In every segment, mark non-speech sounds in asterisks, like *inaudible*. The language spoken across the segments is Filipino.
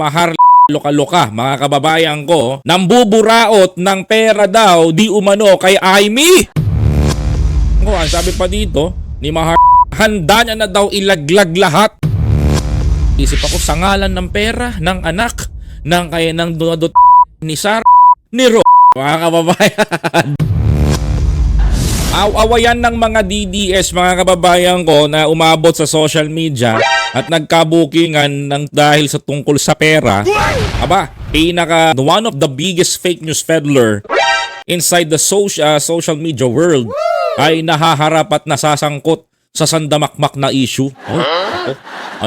mahar loka-loka, mga kababayan ko, nambuburaot ng pera daw di umano kay Aimee. Oh, ang sabi pa dito, ni Mahar, handa niya na daw ilaglag lahat. Isip ako sa ngalan ng pera, ng anak, ng kaya ng dunadot ni Sar, ni Ro. Mga kababayan. Aw-awayan ng mga DDS mga kababayan ko na umabot sa social media at nagkabukingan ng dahil sa tungkol sa pera. Aba, pinaka one of the biggest fake news peddler inside the social social media world ay nahaharap at nasasangkot sa sandamakmak na issue. Oh, ako.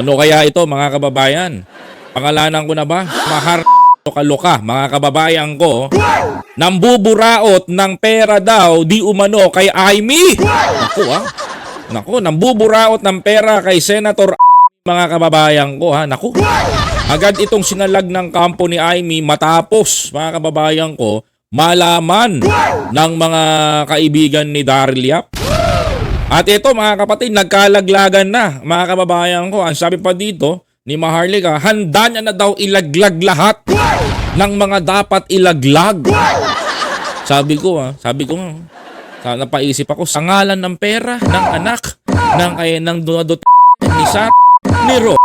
Ano kaya ito mga kababayan? Pangalanan ko na ba? Mahar loka-loka mga kababayan ko nambuburaot ng pera daw di umano kay Aimee. Naku ah. Naku, nambuburaot ng pera kay Senator mga kababayan ko ha. Naku. Agad itong sinalag ng kampo ni Aimee matapos mga kababayan ko malaman ng mga kaibigan ni Daryl Yap. At ito mga kapatid, nagkalaglagan na mga kababayan ko. Ang sabi pa dito ni Maharlika, handa niya na daw ilaglag lahat ng mga dapat ilaglag. Sabi ko ah, sabi ko nga, sa napaisip ako sa ngalan ng pera, ng anak, ng kay ng dunadot ni Sar, ni Ro.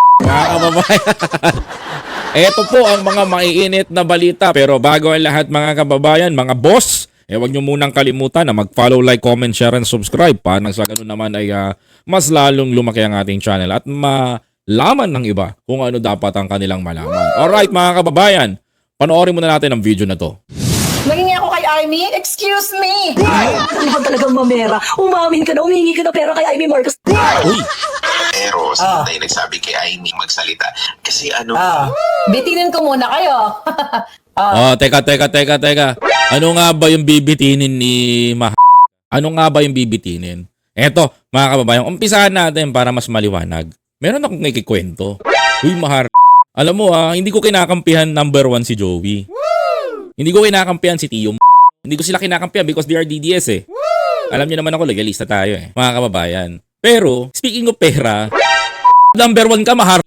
Ito *laughs* po ang mga maiinit na balita. Pero bago ang lahat mga kababayan, mga boss, eh huwag nyo munang kalimutan na mag-follow, like, comment, share, and subscribe pa nang sa ganun naman ay ah, mas lalong lumaki ang ating channel at malaman ng iba kung ano dapat ang kanilang malaman. Alright mga kababayan, panoorin muna natin ang video na to. Nangingin ako kay Amy? Excuse me! Ano ba talagang mamera? Umamin ka na, umingi ka na pera kay Amy Marcos. Uy, Pero Ah. sa tayo nagsabi kay Amy magsalita. Kasi ano, Ah, bitinin ko muna kayo. Oh, *laughs* teka, teka, teka, teka. Ano nga ba yung bibitinin ni Mah... Ano nga ba yung bibitinin? Eto, mga kababayan, umpisahan natin para mas maliwanag. Meron akong ikikwento. Uy, Mahar. Alam mo ah, hindi ko kinakampihan number one si Joey. Hindi ko kinakampihan si Tio. Hindi ko sila kinakampihan because they are DDS eh. Alam niyo naman ako, legalista tayo eh. Mga kababayan. Pero, speaking of pera, number one ka, Mahar.